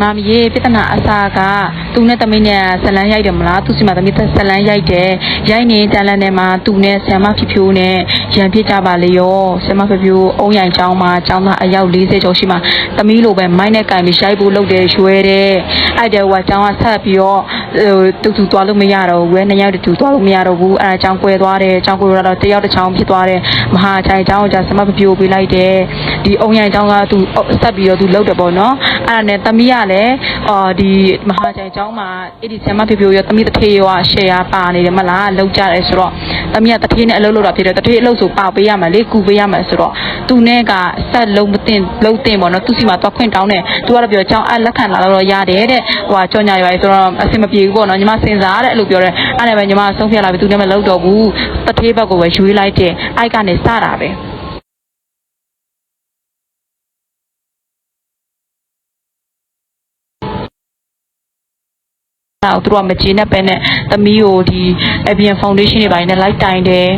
မမရေပြဿနာအစားကသူနဲ့သမီးနဲ့ဇလန်းရိုက်တယ်မလားသူစီမှာသမီးဇလန်းရိုက်တယ်ရိုက်နေတန်လန်ထဲမှာသူနဲ့ဆ iam ဖြူဖြိုးနဲ့ရန်ပြစ်ကြပါလေရောဆ iam ဖြူဖြိုးအုံရိုင်ကျောင်းမှာကျောင်းသားအယောက်40ကျော်ရှိမှာသမီးလိုပဲမိုင်းနဲ့ကင်ပြီးရိုက်ဖို့လုပ်တယ်ရွှဲတယ်အဲ့တဲ့ဟိုကကျောင်းကဆက်ပြီးတော့ဟို တူတူသွားလို့မရတော့ဘူးဝဲနှစ်ယောက်တူသွားလို့မရတော့ဘူးအဲ့ဒါကျောင်းကွဲသွားတယ်ကျောင်းကွဲတော့တယောက်တစ်ချောင်းဖြစ်သွားတယ်မဟာချိုင်ကျောင်းကဆ iam ဖြူဖြိုးပေးလိုက်တယ်ဒီအုံရိုင်ကျောင်းကသူဆက်ပြီးတော့သူလုပ်တယ်ပေါ့နော်အဲ့ဒါနဲ့သမီးကလည်းအော်ဒီမဟာချိုင်ကျောင်းမှာအဲ့ဒီဆ iam ဖြူဖြိုးရောသမီးတစ်ထေးရောရှယ်ယာပါနေတယ်မလားလောက်ကြတယ်ဆိုတော့ သမီးကတစ်ထေးနဲ့အလုပ်လုပ်တာဖြစ်တယ်တစ်ထေးအလုပ်ဆိုပါပေးရမှာလေကူပေးရမှာဆိုတော့သူနဲ့ကဆက်လုံးမတင်လုံးတင်ပေါ့နော်သူစီမှာသွားခွင့်တောင်းတယ်သူကတော့ပြောကျောင်းအလက်ခံလာတော့ရတယ်တဲ့ဟိုကကြော်ညာရွာဆိုတော့အဆင်မပြေဘူးပေါ့နော်ညီမစင်စားတဲ့အဲ့လိုပြောတယ်အဲ့ဒါပဲညီမဆုံးဖြတ်လာပြီသူနဲ့မလုပ်တော့ဘူးတစ်ထေးဘက်ကိုပဲရွေးလိုက်တယ်အိုက်ကနေစတာပဲ တော့သူတို့ကမကျေနပ်ပဲနဲ့သမီးကိုဒီ Avian Foundation တွေပိုင်းနဲ့လိုက်တိုင်တယ်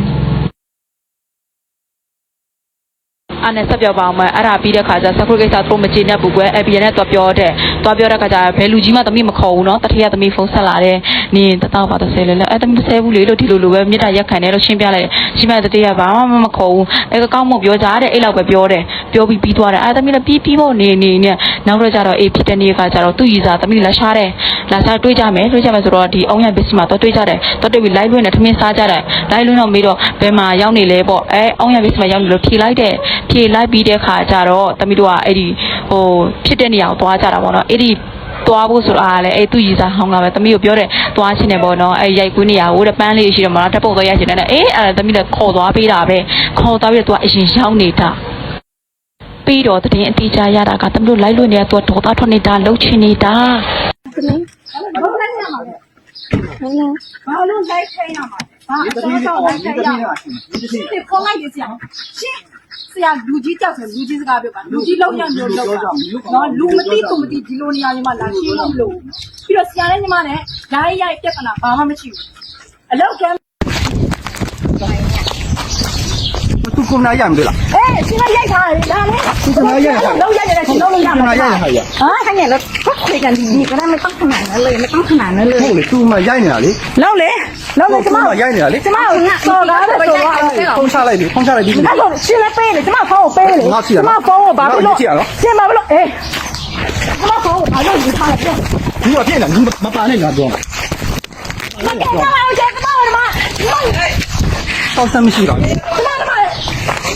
အဲ့နဲ့ဆက်ပြောပါအောင်မအဲ့ဒါပြီးတဲ့ခါကျဆက်ခွေးကိစ္စသူတို့မကျေနပ်ဘူးကွယ် Avian နဲ့တော့ပြောတဲ့တော့ပြောတဲ့ခါကျဘယ်လူကြီးမှသမီးမခေါ်ဘူးနော်တတိယသမီးဖုန်းဆက်လာတယ်နင်တတော့ပါ30လဲလဲအဲ့သမီး30ဘူးလေလို့ဒီလိုလိုပဲမြေတားရက်ခံတယ်လို့ရှင်းပြလိုက်တယ်ရှင်းပြတတိယဘာမှမခေါ်ဘူးအဲ့ကောင်းမပြောကြတဲ့အဲ့လောက်ပဲပြောတယ်ပြောပြီးပြီးသွားတယ်အဲ့သမီးလည်းပြီးပြီးဖို့နေနေနဲ့နောက်တော့ကျတော့အေးဖြစ်တဲ့နေ့ကကျတော့သူ့ရည်စားသမီးလက်ရှားတယ် လက်ရှားတွေးကြမယ်တွေးကြမယ်ဆိုတော့ဒီအုံရဘစ်မှာတော့တွေးကြတယ်တော့တွေးပြီး live လွှင့်နေထမင်းစားကြတယ် live လွှင့်တော့မေးတော့ဘယ်မှာရောက်နေလဲပေါ့အဲအုံရဘစ်မှာရောက်နေလို့ဖြေလိုက်တယ်ဖြေလိုက်ပြီးတဲ့ခါကျတော့သမီးတို့ကအဲ့ဒီဟိုဖြစ်တဲ့နေရာကိုသွားကြတာပေါ့နော်အဲ့ဒီသွားဖို့ဆိုတာကလည်းအဲ့သူ့ရည်စားဟောင်းကပဲသမီးကိုပြောတယ်သွားချင်တယ်ပေါ့နော်အဲ့ရိုက်ကွင်းနေရဟိုတပန်းလေးရှိတယ်မလားတက်ပုတ်သွားရိုက်ချင်တယ်နဲ့အေးအဲ့ဒါသမီးလည်းခေါ်သွားပေးတာပဲခေါ်သွားပြီးတော့သူကအရင်ရောက်နေတာပြီးတော့တရင်အတီးကြရတာကသမီးတို့လိုက်လွင့်နေတာသူကဒေါသထွက်နေတာလှုပ်ချင်နေတာ ဘာလို့လိုက်ခိုင်းရမှာဘာအစောတော့လိုက်ခိုင်းရမှာဒီဖုန်းလိုက်ရစရာရှင်းဆရာလူကြီးကြောက်တယ်လူကြီးစကားပြောပါလူကြီးလုံးရမျိုးလောက်တာနော်လူမသိသူမသိဒီလိုနေရာညီမလာရှင်းလို့မလို့ပြီးတော့ဆရာနဲ့ညီမနဲ့ဓာတ်ရိုက်ပြဿနာဘာမှမရှိဘူးအလောက်ကမ်းသူကုမနာရမလို့လားအေးဆရာရိုက်ထားတယ် ဒါနဲ့သူကုမနာရရလုံးရိုက်ရတယ်ရှင်လုံးလုံးရကုမမှာနာရရဟာရဟာခဏလည်းဖတ်ခွေကန်ဒီဒီကလည်းမတောင်းခဏနဲ့လေမတောင်းခဏနဲ့လေဟုတ်လေသူမရိုက်နေတာလေလုံးလေလုံးလေကျမသူမရိုက်နေတာလေကျမကိုစော်ကားတယ်ဆိုတော့ဖုန်းချလိုက်လေဖုန်းချလိုက်ပြီးပြီအဲ့လိုရှင်းလဲပေးလေကျမဖုန်းကိုပေးလေငါကြည့်ရကျနော်မဖုန်းကိုဘာဖြစ်လို့ငါကြည့်ရနော်ရှင်းပါဘလို့အေးကျမဖုန်းကိုဘာလို့ယူထားလဲပြောဒီကပြည့်နေတာမပါနဲ့ငါတော့မကဲကျမကိုကျမကိုမတော့ဆမ်းမရှိတော့ကျမကျမ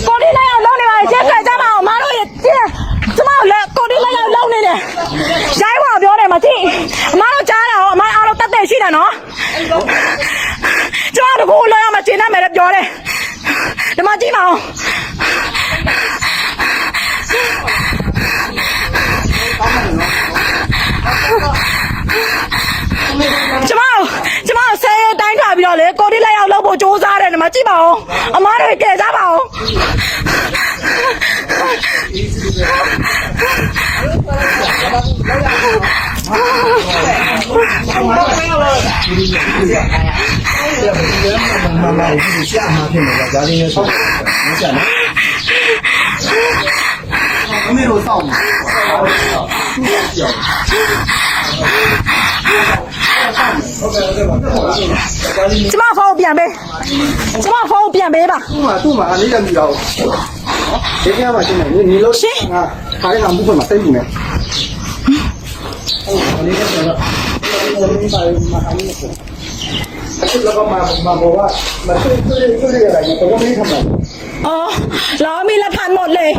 ကိုဒီလိုက်အောင်လုံးနေပါလေရှင်းခဲ့ကျမအောင်မတို့ရကျင်းကျမကိုလည်းကိုဒီလိုက်အောင်လုံးနေတယ်ရိုင်းဝါပြောတယ်မကြည့်အမတို့ကြားတာဟောအမအားလုံးတက်တက်ရှိတယ်နော်ကျမတို့ကိုလောရမှာကျင်းနေမယ်ပြောတယ်ဒီမှာ ကြည့်မအောင်ကျမတို့ကျမတို့ဆဲရဲတိုင်းထွာပြီးတော့လေကိုတိလက်ရောက်လောက်ဖို့စူးစမ်းတယ်ဒီမှာကြည့်ပါဦးအမားတို့ကြည့်ကြပါဦး အမေတို့စောင့်ကျမဖုန်းပြန်ပေးကျမဖုန်းပြန်ပေးပါသူ့မှာသူ့မှာအနေနဲ့မိတော့ဒီကမှာရှင်းနေနေလို့ငါခါရအောင်ဘူးခွင့်မှာစိတ်ဘူးနေဟုတ်အနေနဲ့ဆိုတော့ဒီမှာမှာအရင် แล้วก็มามาบอกว่ามาช่วยช่วยช่วยอะไรอยู่แต่ว่าไม่ได้ทำอะไรอ๋อแล้วมีละพันหมดเลย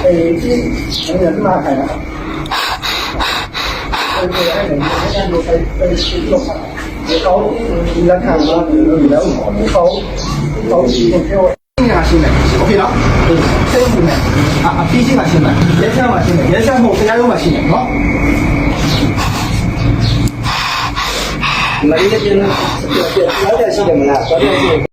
ไปที่ที่เหนือที่มาใครนะครับไปให้หนึ่งให้ท่านดูไปไปชี้ลงมาเที่ยวเขาราคามาอยู่แล้วเขาเขาที่คนเที่ยว ငါရှင်းတယ်โอเคနော်စိတ်ဝင်တယ်အအပြီးချင်းမှရှင်းမယ်ရဲချမ်းမှရှင်းမယ်ရဲချမ်းမဟုတ်တရားရုံးမှရှင်းမယ်နော်မလေးကပြန်လာတယ်ရှိတယ်မလားတော်တယ်ရှိတယ်